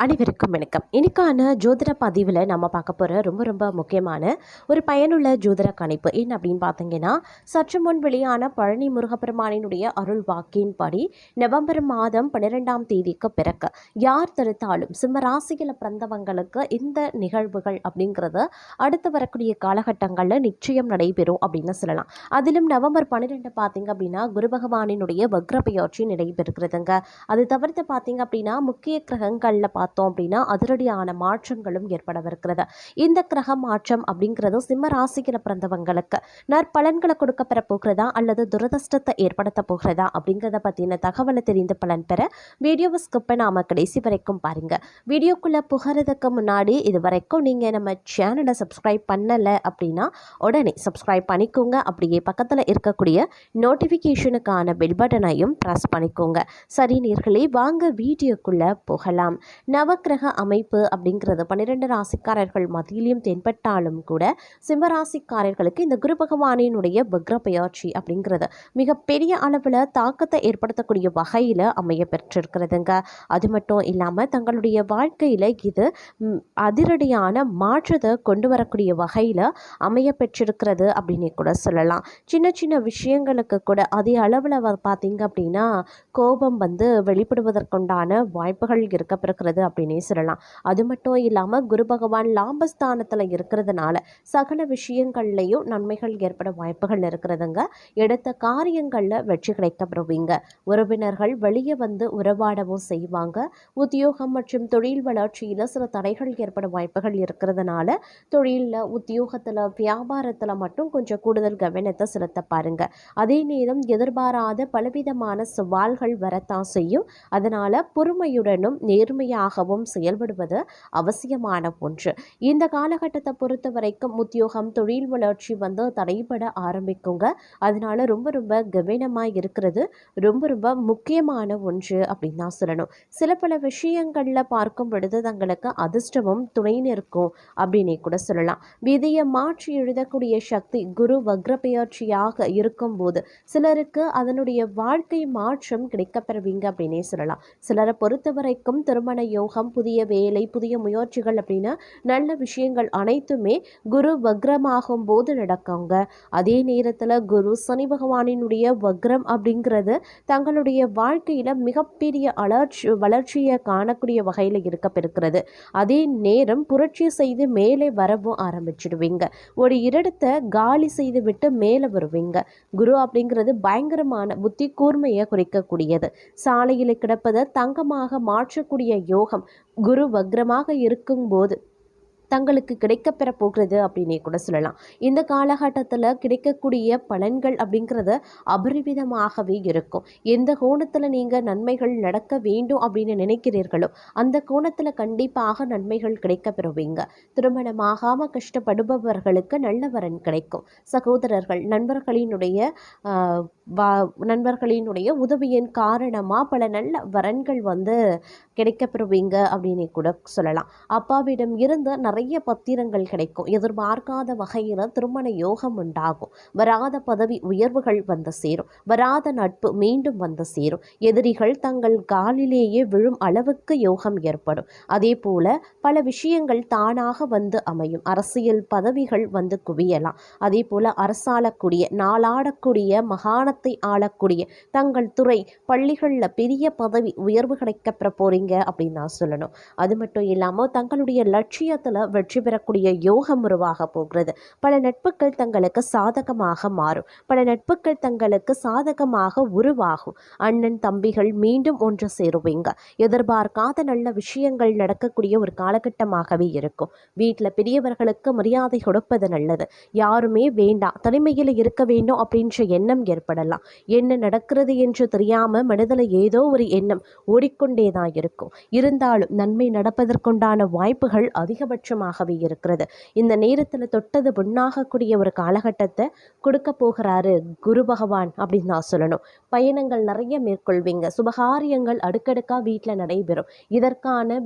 அனைவருக்கும் வணக்கம். இன்னைக்கான ஜோதிட பதிவில் நம்ம பார்க்க போகிற ரொம்ப ரொம்ப முக்கியமான ஒரு பயனுள்ள ஜோதிட கணிப்பு என்ன அப்படின்னு பார்த்தீங்கன்னா சற்று முன் வெளியான பழனி முருகப்பெருமானினுடைய அருள் வாக்கின்படி நவம்பர் மாதம் பன்னிரெண்டாம் தேதிக்கு பிறகு யார் தடுத்தாலும் சிம்ம ராசியில் பிறந்தவங்களுக்கு இந்த நிகழ்வுகள் அப்படிங்கிறது அடுத்து வரக்கூடிய காலகட்டங்களில் நிச்சயம் நடைபெறும் அப்படின்னு சொல்லலாம். அதிலும் நவம்பர் பன்னிரெண்டு பார்த்தீங்க அப்படின்னா குரு பகவானினுடைய வக்ர நடைபெறுகிறதுங்க. அது தவிர்த்து பார்த்தீங்க அப்படின்னா முக்கிய கிரகங்களில் பார்த்தோம் அப்படின்னா அதிரடியான மாற்றங்களும் ஏற்படவிருக்கிறது. இந்த கிரக மாற்றம் அப்படிங்கிறது சிம்ம ராசியில் பிறந்தவங்களுக்கு நற்பலன்களை கொடுக்க பெற போகிறதா அல்லது துரதிருஷ்டத்தை ஏற்படுத்த போகிறதா அப்படிங்கிறத பற்றின தகவலை தெரிந்து பலன் பெற வீடியோவை ஸ்கிப் பண்ணாமல் கடைசி வரைக்கும் பாருங்கள் வீடியோக்குள்ளே புகிறதுக்கு முன்னாடி இது வரைக்கும் நீங்கள் நம்ம சேனலை சப்ஸ்கிரைப் பண்ணலை அப்படின்னா உடனே சப்ஸ்கிரைப் பண்ணிக்கோங்க. அப்படியே பக்கத்தில் இருக்கக்கூடிய நோட்டிஃபிகேஷனுக்கான பெல் பட்டனையும் ப்ரெஸ் பண்ணிக்கோங்க. சரி நேர்களே வாங்க வீடியோக்குள்ளே போகலாம். நவக்கிரக அமைப்பு அப்படிங்கிறது பன்னிரெண்டு ராசிக்காரர்கள் மத்தியிலையும் தென்பட்டாலும் கூட சிம்மராசிக்காரர்களுக்கு இந்த குரு பகவானினுடைய பக்ர பெயர்ச்சி அப்படிங்கிறது மிகப்பெரிய அளவில் தாக்கத்தை ஏற்படுத்தக்கூடிய வகையில் அமைய பெற்றிருக்கிறதுங்க. அது மட்டும் இல்லாமல் தங்களுடைய வாழ்க்கையில் இது அதிரடியான மாற்றத்தை கொண்டு வரக்கூடிய வகையில் அமைய பெற்றிருக்கிறது அப்படின்னு கூட சொல்லலாம். சின்ன சின்ன விஷயங்களுக்கு கூட அதே அளவில் பார்த்தீங்க அப்படின்னா கோபம் வந்து வெளிப்படுவதற்குண்டான வாய்ப்புகள் இருக்கப்பெறுகிறது. அப்படின்னே சொல்லலாம். அது மட்டும் இல்லாமல் குரு பகவான் லாபஸ்தானத்தில் இருக்கிறதுனால சகல விஷயங்கள்லையும் நன்மைகள் ஏற்பட வாய்ப்புகள் இருக்கிறதுங்க. எடுத்த காரியங்களில் வெற்றி கிடைக்கப்பெறுவீங்க. உறவினர்கள் வெளியே வந்து உறவாடவும் செய்வாங்க. உத்தியோகம் மற்றும் தொழில் வளர்ச்சியில் சில தடைகள் ஏற்பட வாய்ப்புகள் இருக்கிறதுனால தொழிலில் உத்தியோகத்தில் வியாபாரத்தில் மட்டும் கொஞ்சம் கூடுதல் கவனத்தை செலுத்த பாருங்க. அதே நேரம் எதிர்பாராத பலவிதமான சவால்கள் வரத்தான் செய்யும். அதனால் பொறுமையுடனும் நேர்மையாக நேர்மையாகவும் செயல்படுவது அவசியமான ஒன்று. இந்த காலகட்டத்தை பொறுத்த வரைக்கும் உத்தியோகம் தொழில் வளர்ச்சி வந்து தடைபட ஆரம்பிக்குங்க. அதனால ரொம்ப ரொம்ப கவனமாக இருக்கிறது. ரொம்ப ரொம்ப முக்கியமான ஒன்று அப்படின்னு தான் சொல்லணும். சில பல விஷயங்களில் பார்க்கும் பொழுது தங்களுக்கு அதிர்ஷ்டமும் துணை நிற்கும் அப்படின்னே கூட சொல்லலாம். விதியை மாற்றி எழுதக்கூடிய சக்தி குரு வக்ர பெயர்ச்சியாக இருக்கும்போது சிலருக்கு அதனுடைய வாழ்க்கை மாற்றம் கிடைக்கப்பெறுவீங்க அப்படின்னே சொல்லலாம். சிலரை பொறுத்த வரைக்கும் திருமண யோகம் புதிய வேலை புதிய முயற்சிகள் அப்படின்னு நல்ல விஷயங்கள் அனைத்துமே குரு வக்ரமாகும் போது நடக்குங்க. அதே நேரத்தில் குரு சனி பகவானினுடைய வக்ரம் அப்படிங்கிறது தங்களுடைய வாழ்க்கையில் மிகப்பெரிய அலர்ச்சி வளர்ச்சியை காணக்கூடிய வகையில் இருக்கப்பெறுகிறது அதே நேரம் புரட்சி செய்து மேலே வரவும் ஆரம்பிச்சிடுவீங்க. ஒரு இடத்தை காலி செய்து விட்டு மேலே வருவீங்க. குரு அப்படிங்கிறது பயங்கரமான புத்தி கூர்மையை குறிக்கக்கூடியது. சாலையில் கிடப்பதை தங்கமாக மாற்றக்கூடிய யோகம் குரு வக்ரமாக இருக்கும்போது தங்களுக்கு கிடைக்கப்பெற போகிறது அப்படின்னே கூட சொல்லலாம். இந்த காலகட்டத்தில் கிடைக்கக்கூடிய பலன்கள் அப்படிங்கிறது அபரிவிதமாகவே இருக்கும். எந்த கோணத்தில் நீங்கள் நன்மைகள் நடக்க வேண்டும் அப்படின்னு நினைக்கிறீர்களோ அந்த கோணத்தில் கண்டிப்பாக நன்மைகள் கிடைக்கப்பெறுவீங்க திருமணமாகாமல் கஷ்டப்படுபவர்களுக்கு நல்ல வரன் கிடைக்கும். சகோதரர்கள் நண்பர்களினுடைய வா- நண்பர்களினுடைய உதவியின் காரணமாக பல நல்ல வரன்கள் வந்து கிடைக்கப்பெறுவீங்க அப்படின்னு கூட சொல்லலாம். அப்பாவிடம் இருந்து நிறைய நிறைய பத்திரங்கள் கிடைக்கும். எதிர்பார்க்காத வகையில் திருமண யோகம் உண்டாகும். வராத பதவி உயர்வுகள் வந்து சேரும். வராத நட்பு மீண்டும் வந்து சேரும். எதிரிகள் தங்கள் காலிலேயே விழும் அளவுக்கு யோகம் ஏற்படும். அதே போல பல விஷயங்கள் தானாக வந்து அமையும். அரசியல் பதவிகள் வந்து குவியலாம். அதே போல அரசாளக்கூடிய நாளாடக்கூடிய மகாணத்தை ஆளக்கூடிய தங்கள் துறை பள்ளிகளில் பெரிய பதவி உயர்வு கிடைக்கப்பெற போறீங்க அப்படின்னு நான் சொல்லணும். அது மட்டும் இல்லாமல் தங்களுடைய லட்சியத்தில் வெற்றி பெறக்கூடிய யோகம் உருவாக போகிறது. பல நட்புகள் தங்களுக்கு சாதகமாக மாறும். பல நட்புகள் தங்களுக்கு சாதகமாக உருவாகும். அண்ணன் தம்பிகள் மீண்டும் ஒன்று சேருவீங்க. எதிர்பார்க்காத நல்ல விஷயங்கள் நடக்கக்கூடிய ஒரு காலகட்டமாகவே இருக்கும். வீட்டில் பெரியவர்களுக்கு மரியாதை கொடுப்பது நல்லது. யாருமே வேண்டாம். தனிமையில் இருக்க வேண்டும் அப்படின்ற எண்ணம் ஏற்படலாம். என்ன நடக்கிறது என்று தெரியாமல் மனதில் ஏதோ ஒரு எண்ணம் ஓடிக்கொண்டே தான் இருக்கும். இருந்தாலும் நன்மை நடப்பதற்குண்டான வாய்ப்புகள் அதிகபட்சம் அதிகபட்சமாகவே இருக்கிறது. இந்த நேரத்தில் தொட்டது பொண்ணாகக்கூடிய ஒரு காலகட்டத்தை கொடுக்க போகிறாரு குரு பகவான் அப்படின்னு நான் சொல்லணும். பயணங்கள் நிறைய மேற்கொள்வீங்க. சுபகாரியங்கள் அடுக்கடுக்காக வீட்டில் நடைபெறும். இதற்கான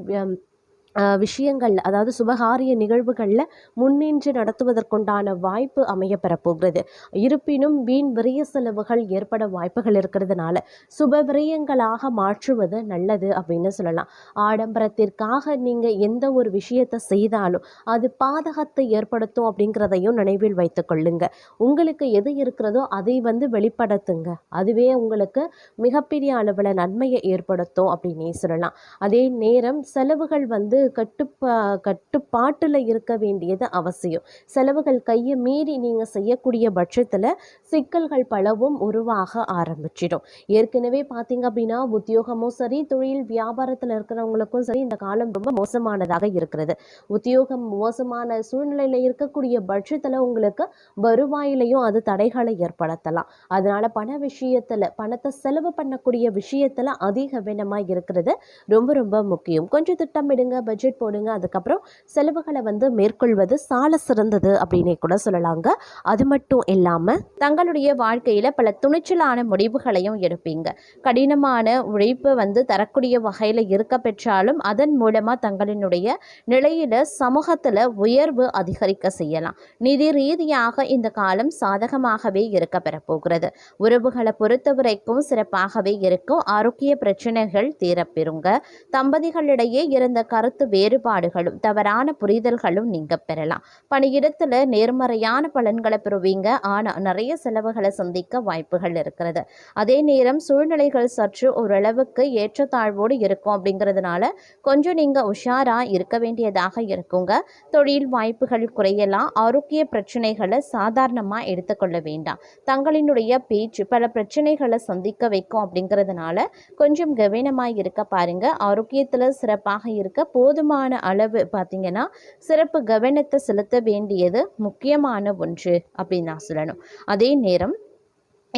விஷயங்கள் அதாவது சுபகாரிய நிகழ்வுகளில் முன்னின்று நடத்துவதற்குண்டான வாய்ப்பு அமையப்பெறப் போகிறது இருப்பினும் வீண் விரய செலவுகள் ஏற்பட வாய்ப்புகள் இருக்கிறதுனால சுப விரயங்களாக மாற்றுவது நல்லது அப்படின்னு சொல்லலாம். ஆடம்பரத்திற்காக நீங்கள் எந்த ஒரு விஷயத்தை செய்தாலும் அது பாதகத்தை ஏற்படுத்தும் அப்படிங்கிறதையும் நினைவில் வைத்து கொள்ளுங்க. உங்களுக்கு எது இருக்கிறதோ அதை வந்து வெளிப்படுத்துங்க. அதுவே உங்களுக்கு மிகப்பெரிய அளவில் நன்மையை ஏற்படுத்தும் அப்படின்னே சொல்லலாம். அதே நேரம் செலவுகள் வந்து கட்டுப்பா கட்டுப்பாட்டில் இருக்க வேண்டியது அவசியம். செலவுகள் கையை மீறி நீங்கள் செய்யக்கூடிய பட்சத்தில் சிக்கல்கள் பலவும் உருவாக ஆரம்பிச்சிடும். ஏற்கனவே பார்த்தீங்க அப்படின்னா உத்தியோகமும் சரி தொழில் வியாபாரத்தில் இருக்கிறவங்களுக்கும் சரி இந்த காலம் ரொம்ப மோசமானதாக இருக்கிறது. உத்தியோகம் மோசமான சூழ்நிலையில் இருக்கக்கூடிய பட்சத்தில் உங்களுக்கு வருவாயிலையும் அது தடைகளை ஏற்படுத்தலாம். அதனால பண விஷயத்தில் பணத்தை செலவு பண்ணக்கூடிய விஷயத்தில் அதிக கவனமாக இருக்கிறது ரொம்ப ரொம்ப முக்கியம். கொஞ்சம் திட்டமிடுங்க பட்ஜெட் போடுங்க. அதுக்கப்புறம் செலவுகளை வந்து மேற்கொள்வது சால சிறந்தது அப்படின்னே கூட சொல்லலாங்க. அது மட்டும் இல்லாமல் தங்களுடைய வாழ்க்கையில் பல துணிச்சலான முடிவுகளையும் எடுப்பீங்க. கடினமான உழைப்பு வந்து தரக்கூடிய வகையில் இருக்க பெற்றாலும் அதன் மூலமாக தங்களினுடைய நிலையில் சமூகத்தில் உயர்வு அதிகரிக்க செய்யலாம். நிதி ரீதியாக இந்த காலம் சாதகமாகவே இருக்க பெறப்போகிறது. உறவுகளை பொறுத்த வரைக்கும் சிறப்பாகவே இருக்கும். ஆரோக்கிய பிரச்சனைகள் தீரப்பெறுங்க. தம்பதிகளிடையே இருந்த கருத்து வேறுபாடுகளும் தவறான புரிதல்களும் நீங்கள் பெறலாம். பணியிடத்தில் நேர்மறையான பலன்களை பெறுவீங்க. ஆனால் நிறைய செலவுகளை சந்திக்க வாய்ப்புகள் இருக்கிறது. அதே நேரம் சூழ்நிலைகள் சற்று ஓரளவுக்கு ஏற்றத்தாழ்வோடு இருக்கும் அப்படிங்கிறதுனால கொஞ்சம் நீங்கள் உஷாராக இருக்க வேண்டியதாக இருக்குங்க. தொழில் வாய்ப்புகள் குறையலாம். ஆரோக்கிய பிரச்சனைகளை சாதாரணமாக எடுத்துக்கொள்ள வேண்டாம். தங்களினுடைய பேச்சு பல பிரச்சனைகளை சந்திக்க வைக்கும் அப்படிங்கிறதுனால கொஞ்சம் கவனமாக இருக்க பாருங்க. ஆரோக்கியத்தில் சிறப்பாக இருக்க போதுமான அளவு பார்த்திங்கன்னா சிறப்பு கவனத்தை செலுத்த வேண்டியது முக்கியமான ஒன்று அப்படின்னு நான் சொல்லணும். அதே நேரம்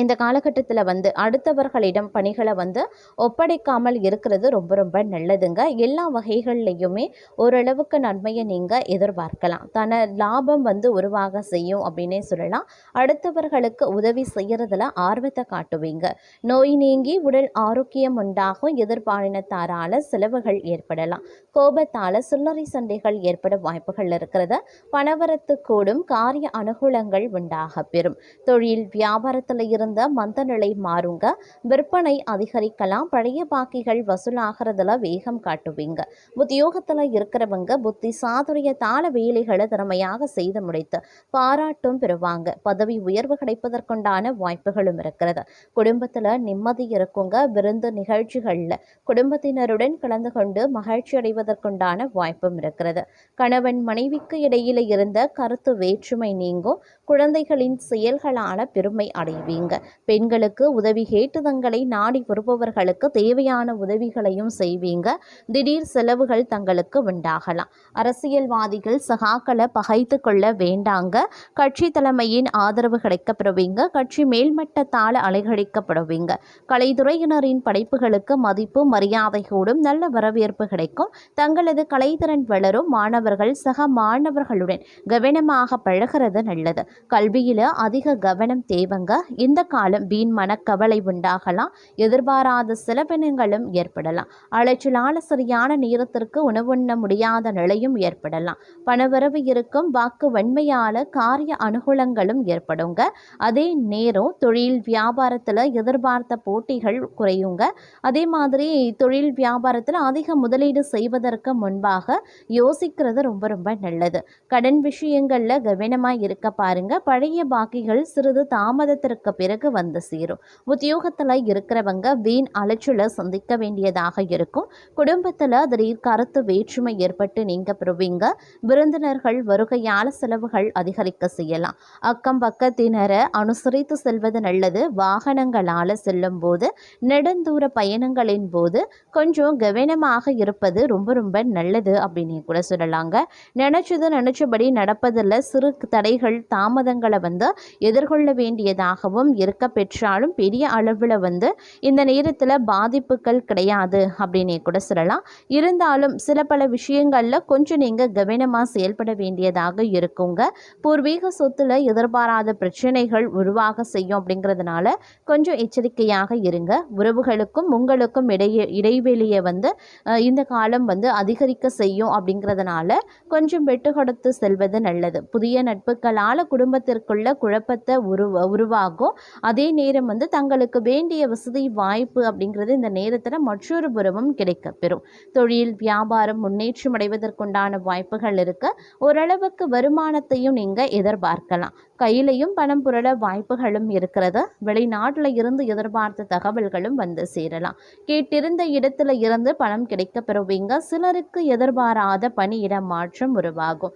இந்த காலகட்டத்தில் வந்து அடுத்தவர்களிடம் பணிகளை வந்து ஒப்படைக்காமல் இருக்கிறது ரொம்ப ரொம்ப நல்லதுங்க. எல்லா வகைகள்லையுமே ஓரளவுக்கு நன்மையை நீங்கள் எதிர்பார்க்கலாம். தன லாபம் வந்து உருவாக செய்யும் அப்படின்னே சொல்லலாம். அடுத்தவர்களுக்கு உதவி செய்கிறதுல ஆர்வத்தை காட்டுவீங்க. நோய் நீங்கி உடல் ஆரோக்கியம் உண்டாகும். எதிர்பாலினத்தாரால செலவுகள் ஏற்படலாம். கோபத்தால் சில்லறை சண்டைகள் ஏற்பட வாய்ப்புகள் இருக்கிறது. பணவரத்து கூடும். காரிய அனுகூலங்கள் உண்டாக பெறும். தொழில் வியாபாரத்தில் இருந்து மந்த நிலை மாறுங்க. விற்பனை அதிகரிக்கலாம். பழைய பாக்கிகள் வசூலாகிறதுல வேகம் காட்டுவீங்க. உத்தியோகத்தில் இருக்கிறவங்க புத்தி சாதுரிய தாள வேலைகளை திறமையாக செய்து முடித்து பாராட்டும் பெறுவாங்க. பதவி உயர்வு கிடைப்பதற்குண்டான வாய்ப்புகளும் இருக்கிறது. குடும்பத்தில் நிம்மதி இருக்குங்க. விருந்து நிகழ்ச்சிகளில் குடும்பத்தினருடன் கலந்து கொண்டு மகிழ்ச்சி அடைவதற்குண்டான வாய்ப்பும் இருக்கிறது. கணவன் மனைவிக்கு இடையில இருந்த கருத்து வேற்றுமை நீங்கும். குழந்தைகளின் செயல்களான பெருமை அடைவீங்க. பெண்களுக்கு உதவி கேட்டு தங்களை நாடி வருபவர்களுக்கு தேவையான உதவிகளையும் செய்வீங்க. திடீர் செலவுகள் தங்களுக்கு உண்டாகலாம். அரசியல்வாதிகள் சகாக்களை பகைத்து கொள்ள வேண்டாங்க. கட்சி தலைமையின் ஆதரவு கிடைக்கப்படுவீங்க. கட்சி மேல்மட்டத்தால் அலைகழிக்கப்படுவீங்க. கலைத்துறையினரின் படைப்புகளுக்கு மதிப்பு மரியாதை கூடும் நல்ல வரவேற்பு கிடைக்கும். தங்களது கலைத்திறன் வளரும். மாணவர்கள் சக மாணவர்களுடன் கவனமாக பழகிறது நல்லது. கல்வியில அதிக கவனம் தேவைங்க. இந்த காலம் வீண் மனக்கவலை உண்டாகலாம். எதிர்பாராத செலவினங்களும் ஏற்படலாம். அலைச்சலான சரியான நேரத்திற்கு உணவுண்ண முடியாத நிலையும் ஏற்படலாம். பணவரவு இருக்கும் வாக்கு வன்மையால காரிய அனுகூலங்களும் ஏற்படுங்க. அதே நேரம் தொழில் வியாபாரத்தில் எதிர்பார்த்த போட்டிகள் குறையுங்க. அதே மாதிரி தொழில் வியாபாரத்தில் அதிக முதலீடு செய்வதற்கு முன்பாக யோசிக்கிறது ரொம்ப ரொம்ப நல்லது. கடன் விஷயங்களில் கவனமாக இருக்க பாருங்க பழைய பாக்கிகள் சிறிது தாமதத்திற்கு பிறகு வந்து சேரும். உத்தியோகத்தில் இருக்கிறவங்க வீண் அலைச்சலை சந்திக்க வேண்டியதாக இருக்கும். குடும்பத்தில் திடீர் கருத்து வேற்றுமை ஏற்பட்டு நீங்க பெறுவீங்க. விருந்தினர்கள் வருகையால் செலவுகள் அதிகரிக்க செய்யலாம். அக்கம் பக்கத்தினரை அனுசரித்து செல்வது நல்லது. வாகனங்களால் செல்லும் போது நெடுந்தூர பயணங்களின் போது கொஞ்சம் கவனமாக இருப்பது ரொம்ப ரொம்ப நல்லது அப்படின்னு கூட சொல்லலாங்க. நினச்சது நினச்சபடி நடப்பதில் சிறு தடைகள் தாமதம் தாமதங்களை வந்து எதிர்கொள்ள வேண்டியதாகவும் இருக்க பெற்றாலும் பெரிய அளவில் வந்து இந்த நேரத்தில் பாதிப்புகள் கிடையாது அப்படின்னே கூட சொல்லலாம். இருந்தாலும் சில பல விஷயங்களில் கொஞ்சம் நீங்கள் கவனமாக செயல்பட வேண்டியதாக இருக்குங்க. பூர்வீக சொத்தில் எதிர்பாராத பிரச்சனைகள் உருவாக செய்யும் அப்படிங்கிறதுனால கொஞ்சம் எச்சரிக்கையாக இருங்க. உறவுகளுக்கும் உங்களுக்கும் இடையே இடைவெளியை வந்து இந்த காலம் வந்து அதிகரிக்க செய்யும் அப்படிங்கிறதுனால கொஞ்சம் வெட்டு கொடுத்து செல்வது நல்லது. புதிய நட்புகளால் குடும்பத்திற்குள்ள குழப்பத்தை உரு உருவாகும். அதே நேரம் வந்து தங்களுக்கு வேண்டிய வசதி வாய்ப்பு அப்படிங்கிறது இந்த நேரத்தில் மற்றொரு புறமும் கிடைக்கப்பெறும். தொழில் வியாபாரம் முன்னேற்றம் அடைவதற்குண்டான வாய்ப்புகள் இருக்க. ஓரளவுக்கு வருமானத்தையும் நீங்கள் எதிர்பார்க்கலாம். கையிலையும் பணம் புரள வாய்ப்புகளும் இருக்கிறது. வெளிநாட்டில் இருந்து எதிர்பார்த்த தகவல்களும் வந்து சேரலாம். கேட்டிருந்த இடத்துல இருந்து பணம் கிடைக்க பெறுவீங்க சிலருக்கு எதிர்பாராத பணியிட மாற்றம் உருவாகும்.